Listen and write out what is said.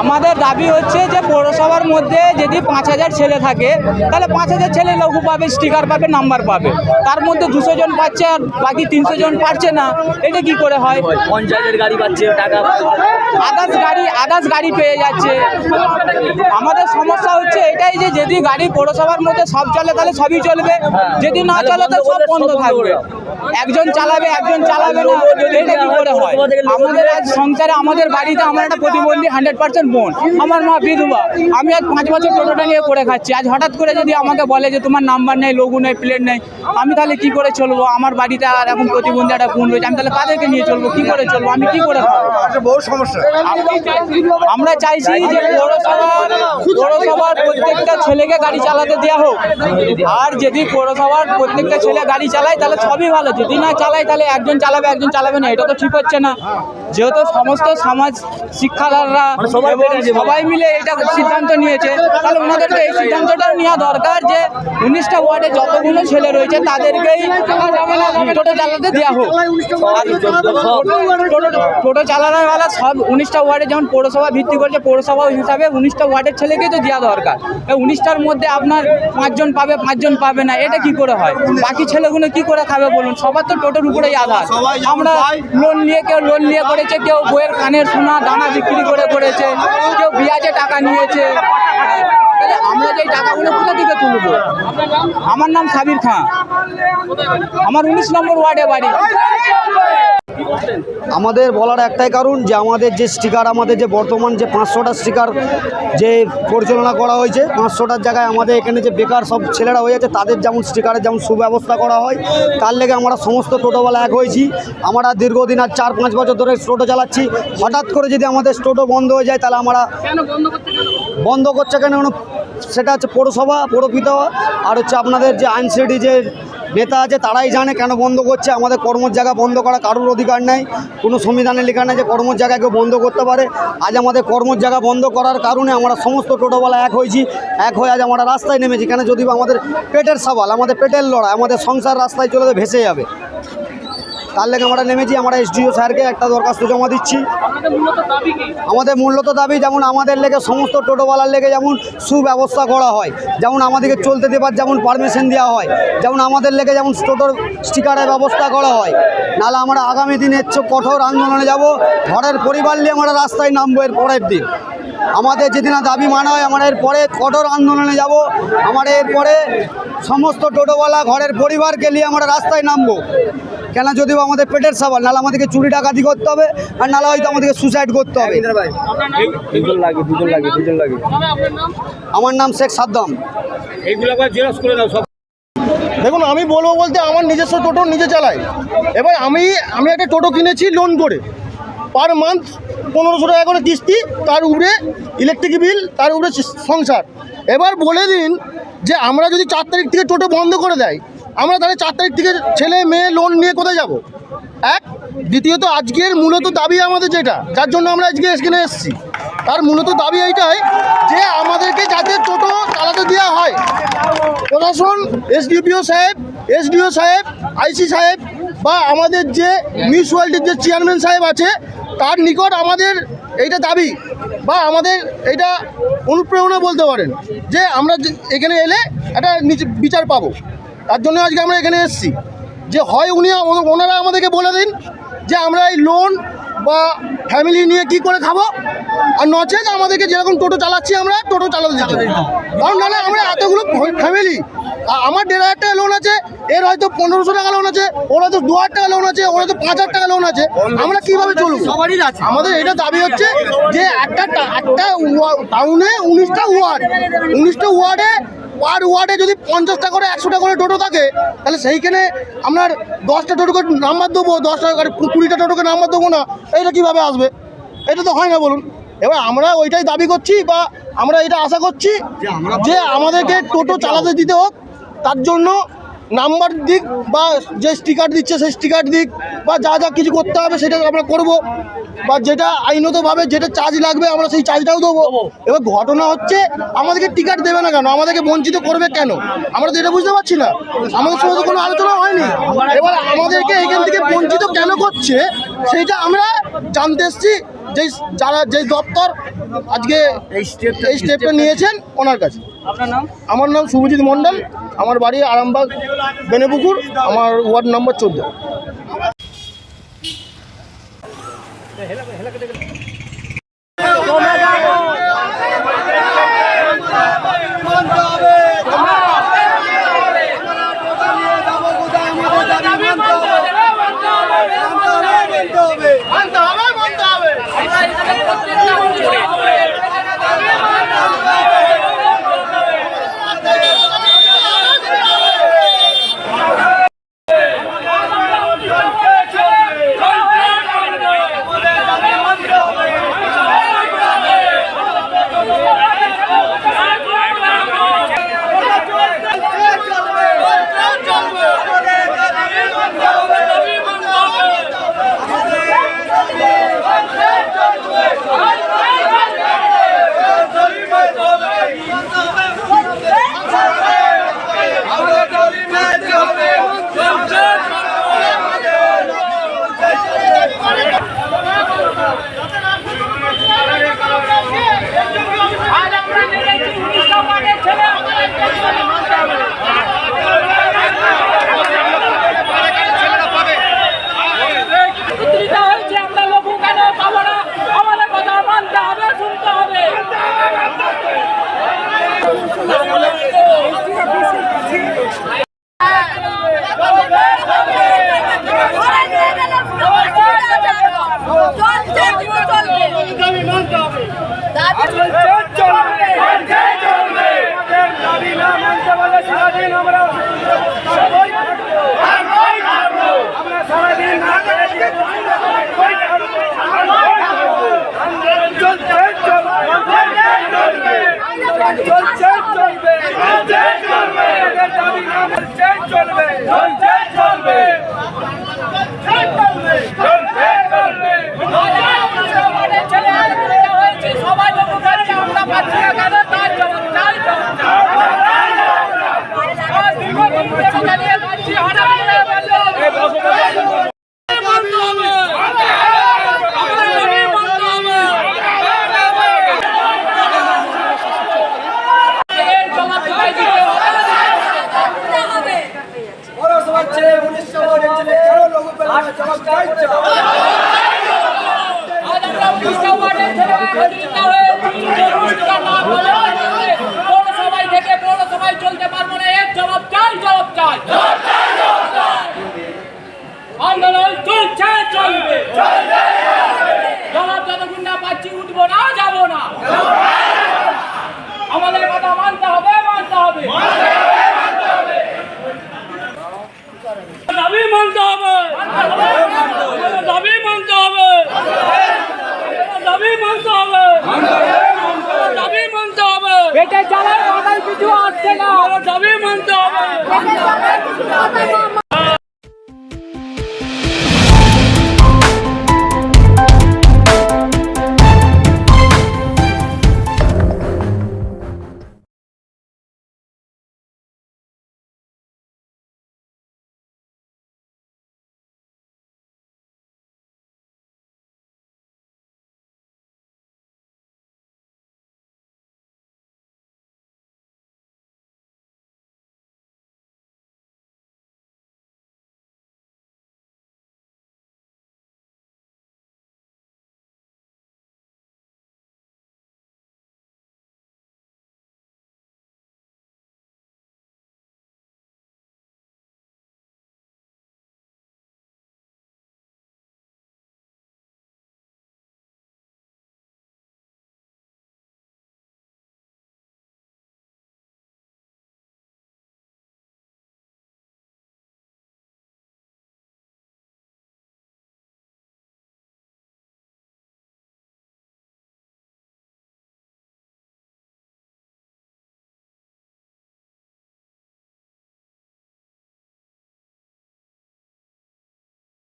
আমাদের দাবি হচ্ছে যে পৌরসভার মধ্যে যদি পাঁচ হাজার ছেলে থাকে তাহলে পাঁচ হাজার ছেলে লঘু পাবে স্টিকার পাবে নাম্বার পাবে। তার মধ্যে দুশো জন পাচ্ছে আর বাকি তিনশো জন পাচ্ছে না এটা কি করে হয়? পঞ্চায়েতের গাড়ি পাচ্ছে টাকা আদার্স গাড়ি আদার্স গাড়ি পেয়ে যাচ্ছে। আমাদের সমস্যা হচ্ছে এটাই যে যদি গাড়ি পৌরসভার মধ্যে সব চলে তাহলে সবই চলবে। যদি না চলে তাহলে সব বন্ধ থাকবে। একজন চালাবে একজন চালাবে না। এটা কি করে হয়? আমাদের আজ সংসারে আমাদের বাড়িতে আমার একটা প্রতিবন্ধী হান্ড্রেড পার্সেন্ট বোন। আমার মা বিধবা। আমি আজ পাঁচ বছর টোটোটা নিয়ে পড়ে খাচ্ছি। আজ হঠাৎ করে যদি আমাকে বলে যে তোমার নাম্বার নেই লঘু নেই প্লেট নেই আমি তাহলে কি করে চলবো? আমার বাড়িতে আর এখন প্রতিবন্ধী একটা বোন রয়েছে আমি তাহলে কাদেরকে নিয়ে চলবো? কি করে চলবো? আমি কি করে খাব? বহু সমস্যা। আমরা চাইছি যে পৌরসভার পৌরসভার প্রত্যেকটা ছেলেকে গাড়ি চালাতে দেওয়া হোক। আর যদি পৌরসভার প্রত্যেকটা ছেলে গাড়ি চালায় তাহলে সবই ভালো। যদি না চালায় তাহলে একজন চালাবে একজন চালাবে না। এটা তো ঠিক হচ্ছে না। যেহেতু সমস্ত সমাজ শিক্ষাদাররা এবং সবাই মিলে এটা সিদ্ধান্ত নিয়েছে। তাহলে ওনাদেরকে এই সিদ্ধান্তটাও নেওয়া দরকার যে উনিশটা ওয়ার্ডে যতগুলো ছেলে রয়েছে তাদেরকেই টোটো চালাতে দেওয়া হোক। টোটো- চালানোওয়ালা সব উনিশটা ওয়ার্ডে যেমন পৌরসভা ভিত্তি করছে পৌরসভা হিসাবে উনিশটা ওয়ার্ডের ছেলেকেই তো দেওয়া দরকার। উনিশটার মধ্যে আপনার পাঁচজন পাবে পাঁচজন পাবে না এটা কি করে হয়? বাকি ছেলেগুলো কি করে খাবে বলুন? সবার তো টোটোর উপরেই আধার। আমরা লোন নিয়ে কেউ লোন নিয়ে করেছে কেউ বইয়ের কানের সোনা দানা বিক্রি করে করেছে। কেউ বিয়াজে টাকা নিয়েছে। তাহলে আমরা যে টাকাগুলো কোথা থেকে তুলবো? আমার নাম সাবির খাঁ। আমার উনিশ নম্বর ওয়ার্ডে বাড়ি। আমাদের বলার একটাই কারণ যে আমাদের যে স্টিকার আমাদের যে বর্তমান যে পাঁচশোটা স্টিকার যে পরিচালনা করা হয়েছে পাঁচশোটার জায়গায় আমাদের এখানে যে বেকার সব ছেলেরা হয়ে আছে তাদের যেমন স্টিকারের যেমন সুব্যবস্থা করা হয় তার লেগে আমরা সমস্ত টোটোওয়ালা এক হয়েছি। আমরা দীর্ঘদিন আর চার পাঁচ বছর ধরে টোটো চালাচ্ছি। হঠাৎ করে যদি আমাদের টোটো বন্ধ হয়ে যায় তাহলে আমরা বন্ধ করছে কেন কেন? সেটা হচ্ছে পৌরসভা পৌরপিতা আর হচ্ছে আপনাদের যে আইনসিডি যে নেতা আছে তারাই জানে কেন বন্ধ করছে। আমাদের কর্মর জায়গা বন্ধ করা কারোর অধিকার নেই। কোনো সংবিধানে লেখা নেই যে কর্মর জায়গা কেউ বন্ধ করতে পারে। আজ আমাদের কর্মর জায়গা বন্ধ করার কারণে আমরা সমস্ত টোটোওয়ালা এক হয়েছি। এক হয়ে আজ আমরা রাস্তায় নেমেছি। কেন? যদি আমাদের পেটের সওয়াল, আমাদের পেটের লড়াই, আমাদের সংসার রাস্তায় চলে ভেসে যাবে। তার লেগে আমরা নেমেছি আমরা এসডিও স্যারকে একটা দরখাস্ত জমা দিচ্ছি। আমাদের মূলত দাবি যেমন আমাদের লেগে সমস্ত টোটোওয়ালার লেগে যেমন সুব্যবস্থা করা হয় যেমন আমাদেরকে চলতে দেবার যেমন পারমিশন দেওয়া হয় যেমন আমাদের লেগে যেমন টোটোর স্টিকারের ব্যবস্থা করা হয়। নাহলে আমরা আগামী দিনে কঠোর আন্দোলনে যাব ঘরের পরিবার নিয়ে আমরা রাস্তায় নামবো এর পরের দিন। আমাদের যেদিন না দাবি মানা হয় আমরা এরপরে কঠোর আন্দোলনে যাব আমরা এরপরে সমস্ত টোটোওয়ালা ঘরের পরিবারকে নিয়ে আমরা রাস্তায় নামবো। কেন যদিও আমাদের পেটের সাবাল নাহলে আমাদেরকে চুরি ডাকাতি করতে হবে আর নাহলে হয়তো আমাদেরকে সুসাইড করতে হবে। আমার নাম শেখ সাদ্দাম। দেখুন আমি বলব বলতে আমার নিজস্ব টোটো নিজে চালাই। এবার আমি আমি একটা টোটো কিনেছি লোন করে। পার মান্থ পনেরোশো টাকা করে কিস্তি তার উপরে ইলেকট্রিক বিল তার উপরে সংসার। এবার বলে দিন যে আমরা যদি চার তারিখ থেকে টোটো বন্ধ করে দেয় আমরা তাহলে চার তারিখ থেকে ছেলে, মেয়ে লোন নিয়ে কোথায় যাব? এক, দ্বিতীয়ত আজকের মূলত দাবি আমাদের যেটা, যার জন্য আমরা আজকে এখানে এসেছি। তার মূলত দাবি এইটাই যে আমাদেরকে যাতে টোটো চালাতে দেওয়া হয়। প্রশাসন, এসডিপিও সাহেব, এসডিও সাহেব, আইসি সাহেব বা আমাদের যে মিউনিসিপ্যালিটির যে চেয়ারম্যান সাহেব আছে, তার নিকট আমাদের এইটা দাবি বা আমাদের এটা অনুপ্রেরণা বলতে পারেন যে আমরা এখানে এলে একটা বিচার পাবো। তার জন্য আজকে আমরা এখানে এসেছি। যে হয় উনি ওনারা আমাদেরকে বলে দিন যে আমরা এই লোন বা ফ্যামিলি নিয়ে কি করে খাব। আর নচেত আমাদেরকে যেরকম টোটো চালাচ্ছি আমরা টোটো চালাতে হবে। কারণ নাহলে আমরা এতগুলো ফ্যামিলি আমার দেড় হাজার টাকা লোন আছে এর হয়তো পনেরোশো টাকা লোন আছে ওর হয়তো দু হাজার টাকা লোন আছে ওর হয়তো পাঁচ হাজার টাকা লোন আছে। আমরা কীভাবে চলবো? আমাদের এটা দাবি হচ্ছে যে একটা একটা টাউনে উনিশটা ওয়ার্ড উনিশটা ওয়ার্ডে পার ওয়ার্ডে যদি পঞ্চাশটা করে একশোটা করে টোটো থাকে তাহলে সেইখানে আপনার দশটা টোটোকে নাম্বার দেবো দশটা কুড়িটা টোটোকে নাম্বার দেবো না এটা কীভাবে আসবে? এটা তো হয় না বলুন। এবার আমরা ওইটাই দাবি করছি বা আমরা এটা আশা করছি যে আমাদেরকে টোটো চালাতে দিতে হোক তার জন্য নাম্বার দিক বা যে স্টিকার দিচ্ছে সেই স্টিকার দিক বা যা যা কিছু করতে হবে সেটা আমরা করব বা যেটা আইনতভাবে যেটা চার্জ লাগবে আমরা সেই চার্জটাও দেবো। এবার ঘটনা হচ্ছে আমাদেরকে টিকিট দেবে না কেন? আমাদেরকে বঞ্চিত করবে কেন? আমরা তো এটা বুঝতে পারছি না। আমাদের সঙ্গে তো কোনো আলোচনা হয়নি। এবার আমাদেরকে এখান থেকে বঞ্চিত কেন করছে সেইটা আমরা জানতে এসছি। যে যারা যে দপ্তর আজকে এই স্টেপটা নিয়েছেন ওনার কাছে। আমার নাম শুভজিৎ মন্ডল আমার বাড়ি আরামবাগ বেনেপুকুর। আমার ওয়ার্ড নম্বর চোদ্দ।